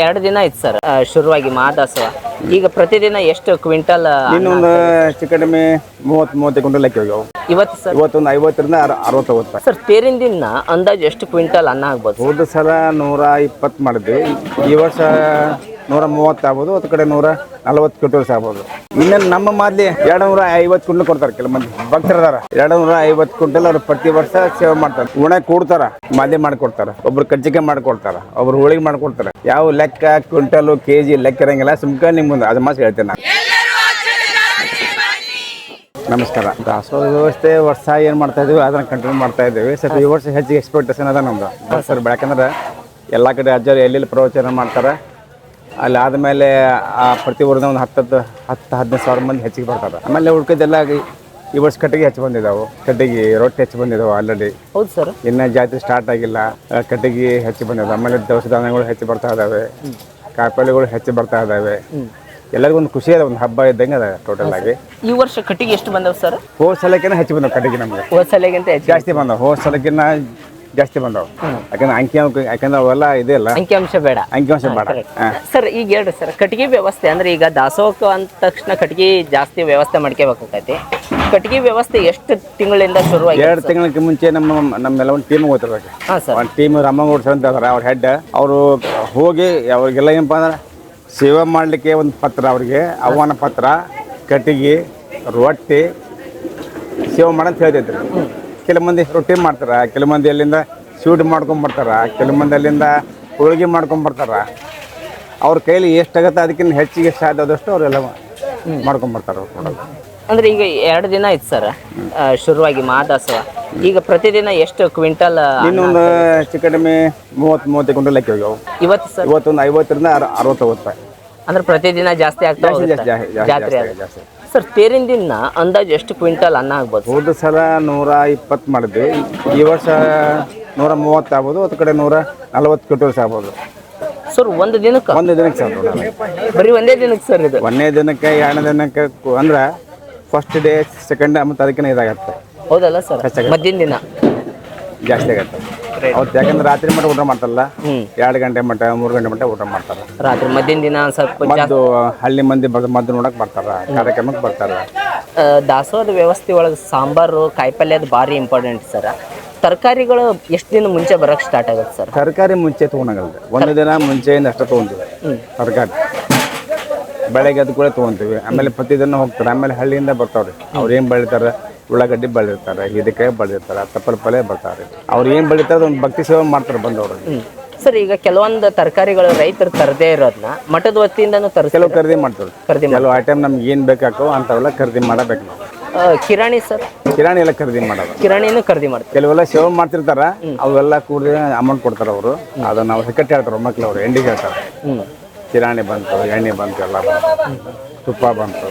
ಎರಡು ದಿನ ಆಯ್ತು ಸರ್ ಶುರುವಾಗಿ ಮಹಾದಾಸವ ಈಗ ಪ್ರತಿದಿನ ಎಷ್ಟು ಕ್ವಿಂಟಲ್ ಇನ್ನೊಂದು ಹೆಚ್ಚು ಕಡಿಮೆ ಮೂವತ್ತು ಮೂವತ್ತು ಕ್ವಿಂಟಲ್ ಲೆಕ್ಕ ಹೋಗ್ಯಾವ ಇವತ್ತು ಸರ್? ಇವತ್ತೊಂದು ಐವತ್ತರಿಂದ ಅರ ಅರವತ್ತು ಹೋಗುತ್ತೆ ಸರ್ ತೇರಿನ ದಿನ ಅಂದಾಜು ಎಷ್ಟು ಕ್ವಿಂಟಲ್ ಅನ್ನ ಆಗ್ಬೋದು ಹೋದ ಸಲ ನೂರ ಇಪ್ಪತ್ತು ಮಾಡಿದ್ವಿ. ಈ ವರ್ಷ ನೂರ ಮೂವತ್ತು ಆಗ್ಬೋದು ಒಂದು ಕಡೆ ನೂರ ನಲವತ್ತು ಕ್ವಿಂಟಲ್ಸ್ ಆಗ್ಬೋದು. ಇನ್ನೇನು ನಮ್ಮ ಮಾದಲಿ ಎರಡು ನೂರ ಐವತ್ತು ಕ್ವಿಂಟಲ್ ಕೊಡ್ತಾರೆ ಕೆಲವು ಮಂದಿ. ಭಕ್ತರದಾರ ಎರಡು ನೂರ ಐವತ್ತು ಕ್ವಿಂಟಲ್ ಅವ್ರು ಪ್ರತಿ ವರ್ಷ ಸೇವೆ ಮಾಡ್ತಾರೆ. ಉಣೆ ಕೂಡ್ತಾರ ಮಾದಲಿ ಮಾಡಿಕೊಡ್ತಾರೆ. ಒಬ್ರು ಕಜ್ಜಿಗೆ ಮಾಡಿಕೊಡ್ತಾರೆ ಒಬ್ರು ಹೋಳಿಗೆ ಮಾಡ್ಕೊಡ್ತಾರೆ. ಯಾವ ಲೆಕ್ಕ ಕ್ವಿಂಟಲು ಕೆ ಜಿ ಲೆಕ್ಕ ಇರಂಗಿಲ್ಲ ಸುಮ್ಕ ನಿಮ್ಮ ಮುಂದೆ ಅದು ಮಾತು ಹೇಳ್ತೇನೆ ನಾನು. ನಮಸ್ಕಾರ. ದಾಸೋಹ ವ್ಯವಸ್ಥೆ ವರ್ಷ ಏನು ಮಾಡ್ತಾ ಇದೀವಿ ಅದನ್ನ ಕಂಟಿನ್ಯೂ ಮಾಡ್ತಾ ಇದ್ದೀವಿ. ಸರ್ ಈ ವರ್ಷ ಹೆಚ್ಚಿಗೆ ಎಕ್ಸ್ಪೆಕ್ಟೇಷನ್ ಅದ ನಮ್ದು. ಸರ್ ಯಾಕಂದ್ರೆ ಎಲ್ಲ ಕಡೆ ಅಜ್ಜರು ಎಲ್ಲೆಲ್ಲಿ ಪ್ರವಚನ ಮಾಡ್ತಾರೆ ಅಲ್ಲಿ ಆದಮೇಲೆ ಆ ಪ್ರತಿ ಊರಿನ ಒಂದು ಹತ್ತತ್ತು ಹತ್ತು ಹದಿನೈದು ಸಾವಿರ ಮಂದಿ ಹೆಚ್ಚಿಗೆ ಬರ್ತಾರೆ. ಆಮೇಲೆ ಉಳ್ಕಿದ್ದೆಲ್ಲ ಈ ವರ್ಷ ಕಟ್ಟಿಗೆ ಹೆಚ್ಚು ಬಂದಿದ್ದಾವೆ ಕಟ್ಟಿಗೆ ರೊಟ್ಟಿ ಹೆಚ್ಚು ಬಂದಿದ್ದಾವೆ ಆಲ್ರೆಡಿ ಹೌದು ಸರ್. ಇನ್ನು ಜಾತ್ರೆ ಸ್ಟಾರ್ಟ್ ಆಗಿಲ್ಲ. ಕಟ್ಟಿಗೆ ಹೆಚ್ಚು ಬಂದಿದ್ದಾವೆ ಆಮೇಲೆ ದವಸ ಧಾನ್ಯಗಳು ಹೆಚ್ಚು ಬರ್ತಾ ಇದ್ದಾವೆ ಕಾಯಿಪಲ್ಯಗಳು ಹೆಚ್ಚು ಬರ್ತಾ ಇದ್ದಾವೆ ಎಲ್ಲರಿಗೂ ಒಂದು ಖುಷಿ ಅದ ಒಂದು ಹಬ್ಬ ಇದ್ದಂಗೆ ಅದ ಟೋಟಲ್ ಆಗಿ. ಈ ವರ್ಷ ಕಟ್ಟಿಗೆ ಎಷ್ಟು ಬಂದವು ಸರ್? ಹೋದ ಸಲಕ್ಕಿಂತ ಹೆಚ್ಚು ಬಂದವು ಕಟ್ಟಿಗೆ ನಮಗೆ. ಹೋದ ಸಲಕ್ಕಿಂತ ಜಾಸ್ತಿ ಬಂದವು. ಹೋದ ಸಲಕ್ಕಿಂತ ಜಾಸ್ತಿ ಬಂದವು. ಯಾಕಂದ್ರೆ ಅಂಕಿ ಅಂಕ ಯಾಕಂದ್ರೆ ಅವೆಲ್ಲ ಇದೆ ಅಲ್ಲ. ಅಂಕಿಅಂಶ ಬೇಡ. ಅಂಕಿಅಂಶ ಬೇಡ. ಸರ್ ಈಗ ಹೇಳ್ರಿ ಸರ್ ಕಟ್ಟಿಗೆ ವ್ಯವಸ್ಥೆ ಅಂದ್ರೆ ಈಗ ದಾಸೋಹಕ್ಕೆ ಅಂದ ತಕ್ಷಣ ಕಟ್ಟಿಗೆ ಜಾಸ್ತಿ ವ್ಯವಸ್ಥೆ ಮಾಡ್ಕೋಬೇಕಾಗೈತಿ ಕಟ್ಟಿಗೆ ವ್ಯವಸ್ಥೆ ಎಷ್ಟು ತಿಂಗಳಿಂದ ಶುರು ಎರಡು ತಿಂಗಳಿಗೆ ಮುಂಚೆ ನಮ್ಮ ನಮ್ಮೆಲ್ಲ ಒಂದು ಟೀಮ್ ಸರ್. ಒಂದು ಟೀಮ್ ರಾಮಗೌಡ ಸರ್ ಅಂತ ಅದಾರ ಅವ್ರ ಹೆಡ್ ಅವರು ಹೋಗಿ ಅವ್ರಿಗೆಲ್ಲ ಏನಪ್ಪ ಅಂದ್ರೆ ಸೇವೆ ಮಾಡಲಿಕ್ಕೆ ಒಂದು ಪತ್ರ ಅವ್ರಿಗೆ ಆಹ್ವಾನ ಪತ್ರ ಕಟ್ಟಿಗೆ ರೊಟ್ಟಿ ಸೇವೆ ಮಾಡಂತ ಹೇಳ್ತೈತ್ರಿ ಕೆಲವು ಮಂದಿ ರೊಟ್ಟಿ ಮಾಡ್ತಾರ ಕೆಲವು ಮಂದಿ ಅಲ್ಲಿಂದ ಸ್ವೀಟ್ ಮಾಡ್ಕೊಂಬರ್ತಾರೆ ಕೆಲವು ಮಂದಿ ಅಲ್ಲಿಂದ ಹೋಳಿಗೆ ಮಾಡ್ಕೊಂಬರ್ತಾರೆ ಅವ್ರ ಕೈಲಿ ಎಷ್ಟಾಗತ್ತೆ ಅದಕ್ಕಿಂತ ಹೆಚ್ಚಿಗೆ ಸಾಧ್ಯ ಆದಷ್ಟು ಅವರೆಲ್ಲ ಮಾಡ್ಕೊಂಬರ್ತಾರೆ. ಅಂದ್ರೆ ಈಗ ಎರಡು ದಿನ ಆಯ್ತು ಸರ್ ಶುರುವಾಗಿ ಮಹಾದಾಸವ ಈಗ ಪ್ರತಿದಿನ ಎಷ್ಟು ಕ್ವಿಂಟಲ್ ಇನ್ನೊಂದು ಹೆಚ್ಚು ಕಡಿಮೆ ಮೂವತ್ತು ಮೂವತ್ತು ಕ್ವಿಂಟಲ್ ಹಾಕಿ ಹೋಗ್ಯಾವ ಇವತ್ತು ಸರ್? ಇವತ್ತೊಂದು ಐವತ್ತರಿಂದ ಅರ ಅರವತ್ತು ಹೋಗುತ್ತೆ ಅಂದ್ರೆ ಪ್ರತಿದಿನ ಜಾಸ್ತಿ ಆಗ್ತಾ ಜಾತ್ರೆ ಜಾಸ್ತಿ. ಸರ್ ತೇರಿನ ದಿನ ಅಂದಾಜು ಎಷ್ಟು ಕ್ವಿಂಟಲ್ ಅನ್ನ ಆಗ್ಬೋದು ಹೋದ ಸಲ ನೂರ ಇಪ್ಪತ್ತು ಮಾಡಿದ್ವಿ. ಈ ವರ್ಷ ನೂರ ಮೂವತ್ತು ಆಗ್ಬೋದು ಒಂದು ಕಡೆ ನೂರ ನಲವತ್ತು ಕ್ವಿಂಟಲ್ಸ್ ಆಗ್ಬೋದು ಸರ್ ಒಂದು ದಿನಕ್ಕೆ? ಒಂದು ದಿನಕ್ಕೆ ಸರ್ ಬರೀ ಒಂದೇ ದಿನಕ್ಕೆ ಸರ್ ಇದು? ಒಂದನೇ ದಿನಕ್ಕೆ ಎರಡನೇ ದಿನಕ್ಕೆ ಕು- ಅಂದ್ರೆ ಫಸ್ಟ್ ಡೇ ಸೆಕೆಂಡ್ ಡೇ ಮತ್ತು ಅದಕ್ಕಿಂತ ಇದಾಗತ್ತೆ. ಹೌದಲ್ಲ ಸರ್ ಮಧ್ಯ ದಿನ? ಜಾಸ್ತಿ ಆಗತ್ತೆ. ಅವತ್ತು ಯಾಕಂದ್ರೆ ರಾತ್ರಿ ಮಟ್ಟ ಊಟ ಮಾಡ್ತಾರಲ್ಲ ಎರಡು ಗಂಟೆ ಮಟ್ಟ ಮೂರು ಗಂಟೆ ಮಟ್ಟ ಊಟ ಮಾಡ್ತಾರೆ. ರಾತ್ರಿ ಮಧ್ಯಾಹ್ನ ದಿನ ಸ್ವಲ್ಪ ಮದ್ದು ಹಳ್ಳಿ ಮಂದಿ ಮದ್ದು ನೋಡಕ್ ಬರ್ತಾರ ಕಾರ್ಯಕ್ರಮಕ್ಕೆ ಬರ್ತಾರ. ಆ, ದಾಸೋಹದ ವ್ಯವಸ್ಥೆ ಒಳಗೆ ಸಾಂಬಾರು ಕಾಯಿಪಲ್ಯದ ಭಾರಿ ಇಂಪಾರ್ಟೆಂಟ್ ಸರ್. ತರಕಾರಿಗಳು ಎಷ್ಟು ದಿನ ಮುಂಚೆ ಬರಕ್ಕೆ ಸ್ಟಾರ್ಟ್ ಆಗುತ್ತೆ ಸರ್? ತರಕಾರಿ ಮುಂಚೆ ತೊಗೊಳಂಗಲ್ರಿ ಒಂದು ದಿನ ಮುಂಚೆಯಿಂದ ಅಷ್ಟೇ ತೊಗೊಂತೀವಿ. ತರಕಾರಿ. ಬೆಳಗ್ಗೆ ಅದು ಕೂಡ ತೊಗೊಂತೀವಿ. ಆಮೇಲೆ ಪ್ರತಿದಿನ ಹೋಗ್ತಾರೆ. ಆಮೇಲೆ ಹಳ್ಳಿಯಿಂದ ಬರ್ತಾವ್ರಿ. ಅವ್ರು ಏನು ಬೆಳಿತಾರೆ? ಉಳ್ಳಾಗಡ್ಡಿ ಬೆಳೆದಿರ್ತಾರೆ ಇದಕ್ಕೆ ಬೆಳೆದಿರ್ತಾರೆ ತಪ್ಪಲ ಪಲ್ಯ ಬರ್ತಾರೆ ಅವ್ರು ಏನು ಬೆಳಿತಾರೆ ಒಂದು ಭಕ್ತಿ ಸೇವೆ ಮಾಡ್ತಾರೆ ಬಂದವರು. ಸರ್ ಈಗ ಕೆಲವೊಂದು ತರಕಾರಿಗಳು ರೈತರು ತರದೇ ಇರೋದನ್ನ ಮಠದ ವತಿಯಿಂದನೂ ತರಿಸಿ ಕೆಲವು ಖರೀದಿ ಮಾಡ್ತಾರೆ. ಖರೀದಿ ಕೆಲವು ಐಟಮ್ ನಮ್ಗೆ ಏನು ಬೇಕಾಕೋ ಅಂಥವೆಲ್ಲ ಖರೀದಿ ಮಾಡಬೇಕು ನಾವು. ಕಿರಾಣಿ ಸರ್? ಕಿರಾಣಿ ಎಲ್ಲ ಖರೀದಿ ಮಾಡೋದು. ಕಿರಾಣಿನೂ ಖರೀದಿ ಮಾಡ್ತಾರೆ. ಕೆಲವೆಲ್ಲ ಸೇವೆ ಮಾಡ್ತಿರ್ತಾರ. ಅವೆಲ್ಲ ಕೂಡಿ ಅಮೌಂಟ್ ಕೊಡ್ತಾರೆ ಅವರು. ಅದನ್ನ ನಾವು ಹೆಕ್ಕಟ್ಟೆ ಹೇಳ್ತಾರೆ ಮಕ್ಳು ಅವರು. ಎಂಡಿಗೆ ಹೇಳ್ತಾರೆ. ಕಿರಾಣಿ ಬಂತು ಎಣ್ಣೆ ಬಂತು ಎಲ್ಲ ಬಂತು. ತುಪ್ಪ ಬಂತು.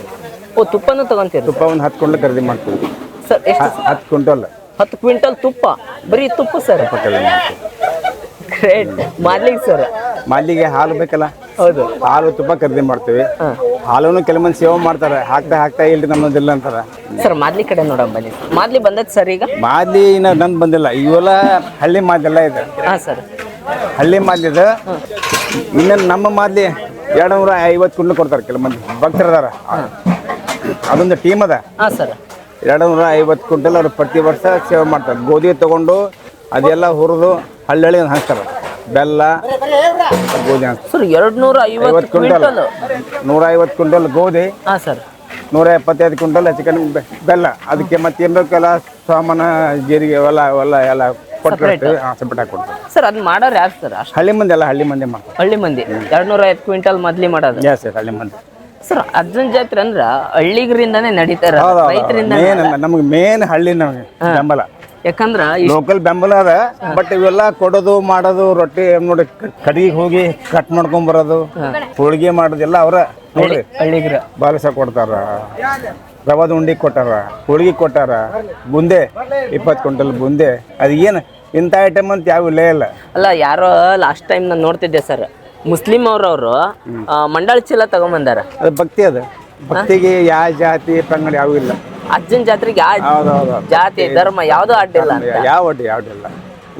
ಓ ತುಪ್ಪನೂ ತಗೊಂತೀರಿ ತುಪ್ಪ ಒಂದು ಹತ್ತು ಖರೀದಿ ಮಾಡ್ತೀವಿ. ಸರ್ ಎಷ್ಟು ಹತ್ತು ಕ್ವಿಂಟಲ್. ಹತ್ತು ಕ್ವಿಂಟಲ್ ತುಪ್ಪ? ಬರೀ ತುಪ್ಪ ಸರ್? ಗ್ರೇಟ್. ಮಾಡ್ಲಿಕ್ಕೆ ಸರ್? ಮಲ್ಲಿಗೆ ಹಾಲು ಬೇಕಲ್ಲ? ಹೌದು. ಹಾಲು ತುಪ್ಪ ಖರೀದಿ ಮಾಡ್ತೀವಿ. ಹಾಲನ್ನು ಕೆಲವೊಂದು ಸೇವೆ ಮಾಡ್ತಾರೆ. ಹಾಕ್ತಾ ಹಾಕ್ತಾ ಇಲ್ರಿ ನಮ್ಮದಿಲ್ಲ ಅಂತಾರೆ. ಸರ್ ಮಾದ್ಲಿ ಕಡೆ ನೋಡೋಣ ಬನ್ನಿ ಮಾದ್ಲಿ ಬಂದದ್ ಸರ್ ಈಗ? ಮಾದ್ಲಿ ಇನ್ನ ನಂದು ಬಂದಿಲ್ಲ. ಇವೆಲ್ಲ ಹಳ್ಳಿ ಮಾದೆಲ್ಲ ಇದೆ. ಹಾಂ ಸರ್. ಹಳ್ಳಿ ಮಾದ್ಲಿದ ಇನ್ನ ನಮ್ಮ ಮಾದ್ಲಿ ಎರಡು ನೂರ ಐವತ್ತು ಕುಂಡ್ಲು ಕೊಡ್ತಾರೆ ಕೆಲವೊಂದು ಭಕ್ತರದಾರ. ಅದೊಂದು ಟೀಮ್ ಅದ. ಹಾ ಸರ್. ಎರಡು ನೂರ ಐವತ್ತು ಕ್ವಿಂಟಲ್ ಅವ್ರು ಪ್ರತಿ ವರ್ಷ ಸೇವೆ ಮಾಡ್ತಾರೆ. ಗೋಧಿ ತಗೊಂಡು ಅದೆಲ್ಲ ಹುರಿದು ಹಳ್ಳಿ ಹಾಕ್ತಾರೆ ಬೆಲ್ಲ ಗೋಧಿ ಸರ್ ಎರಡು ನೂರ ಐವತ್ತು ಕ್ವಿಂಟಲ್. ನೂರ ಐವತ್ತು ಕ್ವಿಂಟಲ್ ಗೋಧಿ. ಹಾಂ ಸರ್. ನೂರ ಎಪ್ಪತ್ತೈದು ಕ್ವಿಂಟಲ್ ಚಿಕನ್ ಬೆಲ್ಲ. ಅದಕ್ಕೆ ಮತ್ತೆ ಎಲ್ಲ ಬೇಕೆಲ್ಲ ಸಾಮಾನ ಜೀರಿಗೆ ಎಲ್ಲ ಎಲ್ಲ ಎಲ್ಲ ಸರ್ ಅದನ್ನ ಮಾಡೋರು ಯಾರು ಸರ್ ಅಷ್ಟು? ಹಳ್ಳಿ ಮಂದಿ ಎಲ್ಲ ಹಳ್ಳಿ ಮಂದಿ ಮಾಡ್ತಾರೆ. ಹಳ್ಳಿ ಮಂದಿ. ಎರಡು ನೂರ ಐವತ್ತು ಕ್ವಿಂಟಲ್ ಮೊದ್ಲಿ ಮಾಡೋದು ಹಳ್ಳಿ ಮಂದಿ. ಸರ್ ಅರ್ಜುನ್ ಜಾತ್ರೆ ಅಂದ್ರ ಹಳ್ಳಿಗರಿಂದಾನೇ ನಡೀತಾರ ರೈತರಿಂದ ನಮಗೆ ಮೇನ್ ಹಳ್ಳಿ ನಮಗೆ ಬೆಂಬಲ. ಯಾಕಂದ್ರ ಲೋಕಲ್ ಬೆಂಬಲ ಅದ ಬಟ್ ಇವೆಲ್ಲ ಕೊಡೋದು ಮಾಡೋದು ರೊಟ್ಟಿ ನೋಡಿ ಕಡಿಗೆ ಹೋಗಿ ಕಟ್ ಮಾಡ್ಕೊಂಡ್ ಬರೋದು ಹೋಳಿಗೆ ಮಾಡೋದೆಲ್ಲ ಅವರ ನೋಡ್ರಿ. ಹಳ್ಳಿಗರ. ಬಾಲಸ ಕೊಡ್ತಾರ ರವಾದ ಉಂಡಿ ಕೊಟ್ಟಾರ ಹೋಳಿಗೆ ಕೊಟ್ಟಾರ ಬುಂದೆ ಇಪ್ಪತ್ತು ಕ್ವಿಂಟಲ್ ಬುಂದೆ ಅದು ಏನು ಇಂಥ ಐಟಮ್ ಅಂತ ಯಾವ ಇಲ್ಲೇ ಇಲ್ಲ. ಅಲ್ಲ ಯಾರೋ ಲಾಸ್ಟ್ ಟೈಮ್ ನಾನು ನೋಡ್ತಿದ್ದೆ ಸರ್ ಮುಸ್ಲಿಂ ಅವ್ರವ್ರು ಮಂಡಳ ಚೀಲ ತಗೊಂಬಂದಾರ. ಅದು ಭಕ್ತಿ ಅದು. ಭಕ್ತಿಗೆ ಯಾವ ಜಾತಿ ಪಂಗಡ ಯಾವ ಇಲ್ಲ. ಅಜ್ಜನ್ ಜಾತ್ರೆಗೆ ಯಾವ ಹೌದು ಹೌದು ಜಾತಿ ಧರ್ಮ ಯಾವ್ದು ಅಡ್ಡಿಲ್ಲ ಇಲ್ಲ ಯಾವ ಅಡ್ಡಿ ಯಾವ ಇಲ್ಲ.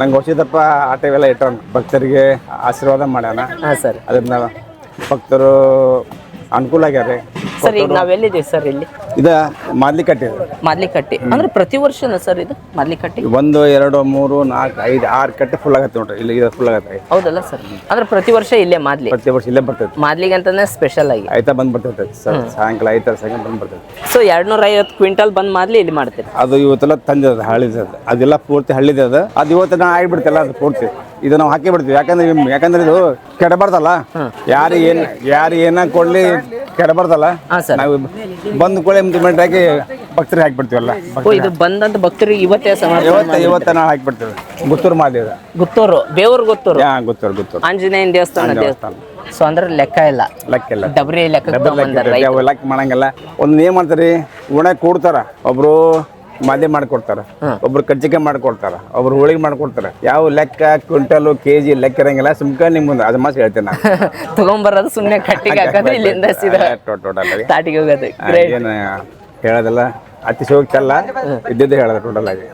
ನಂಗೆ ವರ್ಷದಪ್ಪ ಆಟವೆಲ್ಲ ಇಟ್ಟ ಭಕ್ತರಿಗೆ ಆಶೀರ್ವಾದ ಮಾಡ್ಯಾನ. ಹಾಂ ಸರ್. ಅದನ್ನ ಭಕ್ತರು ಅನುಕೂಲ ಆಗ್ಯಾರ ಸರ್ ಈಗ ನಾವೆಲ್ಲಿದ್ದೀವಿ ಸರ್ ಇಲ್ಲಿ? ಇದ ಮಾದ್ಲಿ ಕಟ್ಟಿದೆ ಮಾದ್ಲಿಕಟ್ಟಿ. ಅಂದ್ರೆ ಪ್ರತಿ ವರ್ಷನ ಸರ್ ಇದು ಮಾದ್ಲಿಕಟ್ಟಿ? ಒಂದು ಎರಡು ಮೂರು ನಾಲ್ಕು ಐದು ಆರು ಕಟ್ಟೆ ಫುಲ್ ಆಗತ್ತೆ ನೋಡ್ರಿ. ಇಲ್ಲಿ ಇದು ಫುಲ್ ಆಗತ್ತೆ. ಹೌದಲ್ಲ ಸರ್. ಅಂದ್ರೆ ಪ್ರತಿ ವರ್ಷ ಇಲ್ಲೇ ಮಾದ್ಲಿ? ಪ್ರತಿ ವರ್ಷ ಇಲ್ಲೇ ಬರ್ತೈತಿ. ಮಾದ್ಲಿಗೆ ಅಂತಾನೆ ಸ್ಪೆಷಲ್ ಆಗಿ. ಆಯ್ತಾ ಬಂದ್ ಬರ್ತೈತೆ ಸರ್. ಸಾಯಂಕಾಲ ಐದು ಸಾಯಂಕಾಲ ಬಂದ್ ಬರ್ತೈತಿ. ಸೊ ಎರಡ್ನೂರ ಐವತ್ತು ಕ್ವಿಂಟಲ್ ಬಂದ್ ಮಾದ್ಲಿ ಇಲ್ಲಿ ಮಾಡ್ತೀರಿ? ಅದು ಇವತ್ತೆಲ್ಲ ತಂದಿದೆ ಹಳ್ಳಿದ ಅದು. ಅದೆಲ್ಲ ಪೂರ್ತಿ ಹಳ್ಳಿದೆ ಅದು. ಅದು ಇವತ್ತು ನಾ ಆಗಿಬಿಡ್ತಲ್ಲ ಅದು ಪೂರ್ತಿ. ಇದು ನಾವು ಹಾಕಿ ಬಿಡ್ತೀವಿ. ಯಾಕಂದ್ರೆ ಇವ್- ಯಾಕಂದ್ರೆ ಇದು ಕೆಡಬಾರ್ದಲ್ಲ. ಯಾರು ಏನ್ ಯಾರು ಏನ ಕೊಡ್ಲಿ ಕೆಡಬಾರ್ದಲ್ಲ ಹಾ ಸರ್. ನಾವು ಬಂದ ಕೂಡ ಇಂಪ್ಲಿಮೆಂಟ್ ಹಾಕಿ ಭಕ್ತರಿಗೆ ಹಾಕ್ಬಿಡ್ತೀವಲ್ಲ ಓ ಇದು ಬಂದಂತ ಭಕ್ತರಿಗೆ ಇವತ್ತೇ ಸಮರ್ಪಣೆ ಇವತ್ತ ಇವತ್ತ ನಾವು ಹಾಕ್ಬಿಡ್ತೀವಿ. ಗುತ್ತೂರು ಮಾದಿ ಗುತ್ತೂರು ಬೇವೂರು ಗುತ್ತೂರು? ಹಾ ಗುತ್ತೂರು ಗುತ್ತೂರು. ಆಂಜನೇಯನ ದೇವಸ್ಥಾನ ದೇವಸ್ಥಾನ. ಸೊ ಅಂದ್ರೆ ಲೆಕ್ಕ ಇಲ್ಲ. ಲೆಕ್ಕಿಲ್ಲ ಡಬ್ರಿ ಲೆಕ್ಕ ಅವು ಲೆಕ್ಕ ಮಾಡಂಗಿಲ್ಲ. ಒಂದು ಏನ್ ಮಾಡ್ತಾರಿ? ಉಣ ಕೂಡ್ತಾರ. ಒಬ್ರು ಮಾದೆ ಮಾಡ್ಕೊಡ್ತಾರ. ಒಬ್ರು ಕಜ್ಜಿಕಾಯಿ ಮಾಡ್ಕೊಡ್ತಾರ ಒಬ್ರು ಹೋಳಿಗೆ ಮಾಡ್ಕೊಡ್ತಾರ. ಯಾವ ಲೆಕ್ಕ ಕ್ವಿಂಟಲ್ ಕೆಜಿ ಲೆಕ್ಕ ಇರಂಗಿಲ್ಲ ಸುಮ್ಕ ನಿಮ್ ಮುಂದೆ ಅದು ಮಾಸ್ ಹೇಳ್ತೇನೆ ನಾನು. ತಗೊಂಬರೋದು ಸುಮ್ಮನೆ ಕಟ್ಟಿಗೆ ಹಾಕೋದು ಇಲ್ಲಿಂದ ಸೀದಾ ಟೋಟಲ್ ತಾಟಿಗೆ ಹೋಗೋದು. ಏನು ಹೇಳೋದಲ್ಲ ಅತಿ ಅಲ್ಲ ಇದ್ದಿದ್ದು ಹೇಳೋದು ಟೋಟಲ್ ಆಗಿ.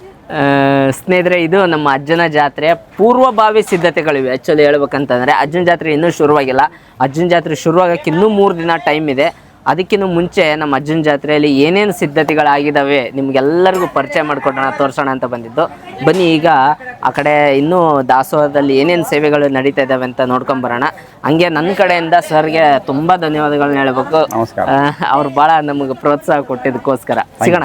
ಸ್ನೇಹಿತರೆ ಇದು ನಮ್ಮ ಅಜ್ಜನ ಜಾತ್ರೆ. ಪೂರ್ವಭಾವಿ ಸಿದ್ಧತೆಗಳಿವೆ. ಆ್ಯಕ್ಚುಲಿ ಹೇಳ್ಬೇಕಂತಂದರೆ ಅಜ್ಜನ ಜಾತ್ರೆ ಇನ್ನೂ ಶುರುವಾಗಿಲ್ಲ. ಅಜ್ಜನ ಜಾತ್ರೆ ಶುರುವಾಗಕ್ಕೆ ಇನ್ನೂ ಮೂರು ದಿನ ಟೈಮ್ ಇದೆ. ಅದಕ್ಕಿಂತ ಮುಂಚೆ ನಮ್ಮ ಅಜ್ಜನ ಜಾತ್ರೆಯಲ್ಲಿ ಏನೇನು ಸಿದ್ಧತೆಗಳಾಗಿದ್ದಾವೆ ನಿಮಗೆಲ್ಲರಿಗೂ ಪರಿಚಯ ಮಾಡಿಕೊಡೋಣ ತೋರಿಸೋಣ ಅಂತ ಬಂದಿದ್ದು. ಬನ್ನಿ ಈಗ ಆ ಕಡೆ ಇನ್ನೂ ದಾಸೋಹದಲ್ಲಿ ಏನೇನು ಸೇವೆಗಳು ನಡೀತಾ ಇದ್ದಾವೆ ಅಂತ ನೋಡ್ಕೊಂಬರೋಣ ಹಂಗೆ ನನ್ನ ಕಡೆಯಿಂದ ಸರ್ಗೆ ತುಂಬ ಧನ್ಯವಾದಗಳನ್ನ ಹೇಳಬೇಕು. ನಮಸ್ಕಾರ. ಅವ್ರು ಭಾಳ ನಮಗೆ ಪ್ರೋತ್ಸಾಹ ಕೊಟ್ಟಿದ್ದಕ್ಕೋಸ್ಕರ. ಸಿಗೋಣ?